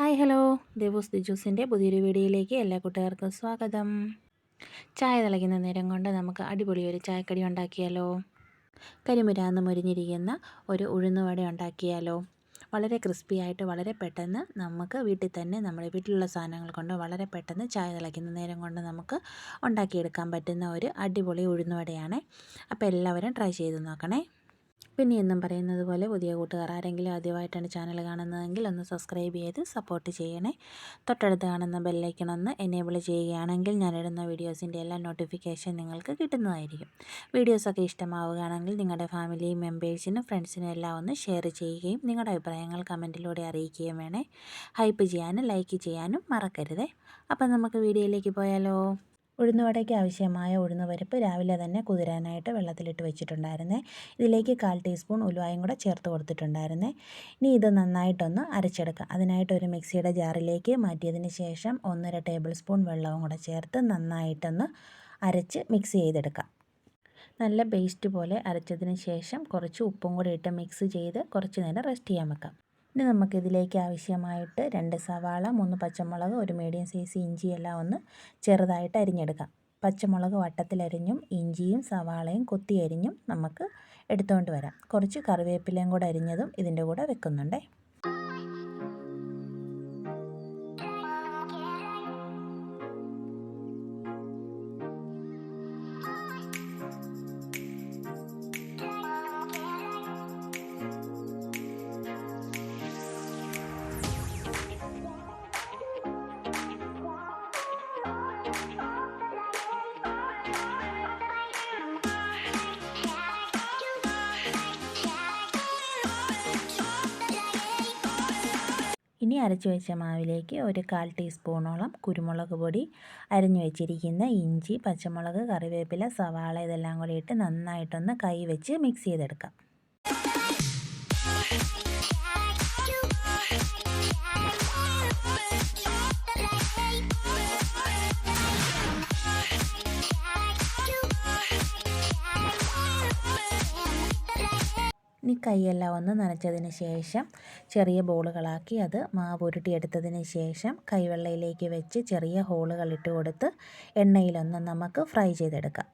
Hi hello ദേവൂസ് ദിജൂസിന്റെ പുതിയൊരു വീഡിയോയിലേക്ക് എല്ലാ കൂട്ടുകാർക്കും സ്വാഗതം. ചായ തിളയ്ക്കുന്ന നേരം കൊണ്ട് നമുക്ക് അടിപൊളി ഒരു ചായക്കടി ഉണ്ടാക്കിയാലോ? കരിമുരാന്ന് മുരിഞ്ഞിരിക്കുന്ന ഒരു ഉഴുന്നുവട ഉണ്ടാക്കിയാലോ? വളരെ ക്രിസ്പി ആയിട്ട് വളരെ പെട്ടെന്ന് നമുക്ക് വീട്ടിൽ തന്നെ നമ്മുടെ വീട്ടിലുള്ള സാധനങ്ങൾ കൊണ്ട് വളരെ പെട്ടെന്ന് ചായ തിളയ്ക്കുന്ന നേരം കൊണ്ട് നമുക്ക് ഉണ്ടാക്കിയെടുക്കാൻ പറ്റുന്ന ഒരു അടിപൊളി ഉഴുന്നുവടയാണ് അപ്പോൾ എല്ലാവരും ട്രൈ ചെയ്ത് നോക്കണേ. പിന്നെ എന്നും പറയുന്നത് പോലെ പുതിയ കൂട്ടുകാർ ആരെങ്കിലും ആദ്യമായിട്ടാണ് ചാനൽ കാണുന്നതെങ്കിൽ ഒന്ന് സബ്സ്ക്രൈബ് ചെയ്ത് സപ്പോർട്ട് ചെയ്യണേ. തൊട്ടടുത്ത് കാണുന്ന ബെല്ലൈക്കൺ ഒന്ന് എനേബിൾ ചെയ്യുകയാണെങ്കിൽ ഞാനിടുന്ന വീഡിയോസിന്റെ എല്ലാ നോട്ടിഫിക്കേഷൻ നിങ്ങൾക്ക് കിട്ടുന്നതായിരിക്കും. വീഡിയോസൊക്കെ ഇഷ്ടമാവുകയാണെങ്കിൽ നിങ്ങളുടെ ഫാമിലി മെമ്പേഴ്സിനും ഫ്രണ്ട്സിനും എല്ലാം ഒന്ന് ഷെയർ ചെയ്യുകയും നിങ്ങളുടെ അഭിപ്രായങ്ങൾ കമന്റിലൂടെ അറിയിക്കുകയും വേണേ. ഹൈപ്പ് ചെയ്യാനും ലൈക്ക് ചെയ്യാനും മറക്കരുതേ. അപ്പം നമുക്ക് വീഡിയോയിലേക്ക് പോയാലോ? ഉഴുന്നുവടയ്ക്ക് ആവശ്യമായ ഉഴുന്ന് പരിപ്പ് രാവിലെ തന്നെ കുതിരാനായിട്ട് വെള്ളത്തിലിട്ട് വെച്ചിട്ടുണ്ടായിരുന്നേ. ഇതിലേക്ക് കാൽ ടീസ്പൂൺ ഉലുവായും കൂടെ ചേർത്ത് കൊടുത്തിട്ടുണ്ടായിരുന്നേ. ഇനി ഇത് നന്നായിട്ടൊന്ന് അരച്ചെടുക്കുക അതിനായിട്ട് ഒരു മിക്സിയുടെ ജാറിലേക്ക് മാറ്റിയതിന് ശേഷം ഒന്നര ടേബിൾ സ്പൂൺ വെള്ളവും കൂടെ ചേർത്ത് നന്നായിട്ടൊന്ന് അരച്ച് മിക്സ് ചെയ്തെടുക്കുക നല്ല പേസ്റ്റ് പോലെ അരച്ചതിന് ശേഷം കുറച്ച് ഉപ്പും കൂടി ഇട്ട് മിക്സ് ചെയ്ത് കുറച്ച് നേരം റെസ്റ്റ് ചെയ്യാൻ വെക്കാം. ഇനി നമുക്കിതിലേക്ക് ആവശ്യമായിട്ട് രണ്ട് സവാള മൂന്ന് പച്ചമുളക് ഒരു മീഡിയം സൈസ് ഇഞ്ചിയെല്ലാം ഒന്ന് ചെറുതായിട്ട് അരിഞ്ഞെടുക്കാം. പച്ചമുളക് വട്ടത്തിലരിഞ്ഞും ഇഞ്ചിയും സവാളയും കൊത്തി അരിഞ്ഞും നമുക്ക് എടുത്തുകൊണ്ട് വരാം. കുറച്ച് കറിവേപ്പിലയും കൂടെ അരിഞ്ഞതും ഇതിന്റെ കൂടെ വെക്കുന്നുണ്ടേ. ഇനി അരച്ചു വെച്ച മാവിലേക്ക് ഒരു കാൽ ടീസ്പൂണോളം കുരുമുളക് പൊടി അരഞ്ഞു വെച്ചിരിക്കുന്ന ഇഞ്ചി പച്ചമുളക് കറിവേപ്പില സവാള ഇതെല്ലാം കൂടി ഇട്ട് നന്നായിട്ടൊന്ന് കൈ വെച്ച് മിക്സ് ചെയ്തെടുക്കാം. ഇനി കൈയെല്ലാം ഒന്ന് നനച്ചതിന് ശേഷം ചെറിയ ബോളുകളാക്കി അത് മാവ് ഉരുട്ടിയെടുത്തതിന് ശേഷം കൈവെള്ളയിലേക്ക് വെച്ച് ചെറിയ ഹോളുകൾ ഇട്ട് കൊടുത്ത് എണ്ണയിലൊന്ന് നമുക്ക് ഫ്രൈ ചെയ്തെടുക്കാം.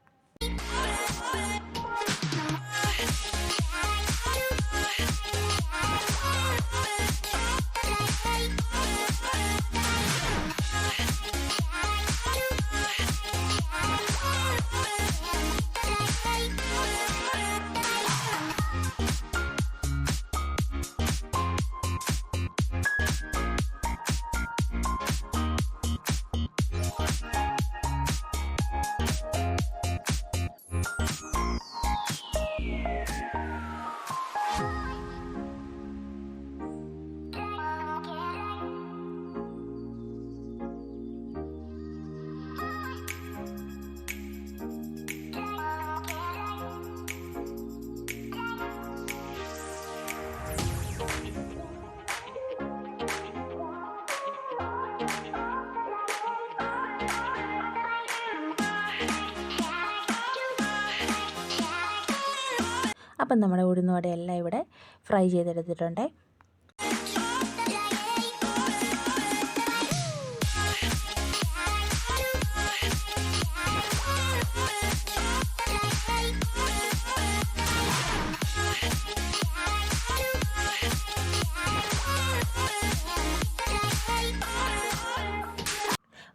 അപ്പം നമ്മുടെ ഉഴുന്നുവടയെല്ലാം ഇവിടെ ഫ്രൈ ചെയ്തെടുത്തിട്ടുണ്ട്.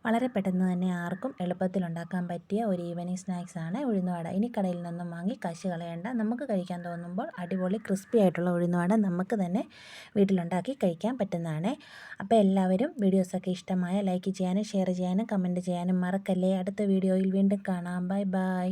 വളരെ പെട്ടെന്ന് തന്നെ ആർക്കും എളുപ്പത്തിൽ ഉണ്ടാക്കാൻ പറ്റിയ ഒരു ഈവനിങ് സ്നാക്സാണ് ഉഴുന്നുവട. ഇനി കടയിൽ നിന്നും വാങ്ങി കശി കളയേണ്ട നമുക്ക് കഴിക്കാൻ തോന്നുമ്പോൾ അടിപൊളി ക്രിസ്പി ആയിട്ടുള്ള ഉഴുന്നുവട നമുക്ക് തന്നെ വീട്ടിലുണ്ടാക്കി കഴിക്കാൻ പറ്റുന്നതാണ്. അപ്പോൾ എല്ലാവരും വീഡിയോസൊക്കെ ഇഷ്ടമായ ലൈക്ക് ചെയ്യാനും ഷെയർ ചെയ്യാനും കമന്റ് ചെയ്യാനും മറക്കല്ലേ. അടുത്ത വീഡിയോയിൽ വീണ്ടും കാണാം. Bye bye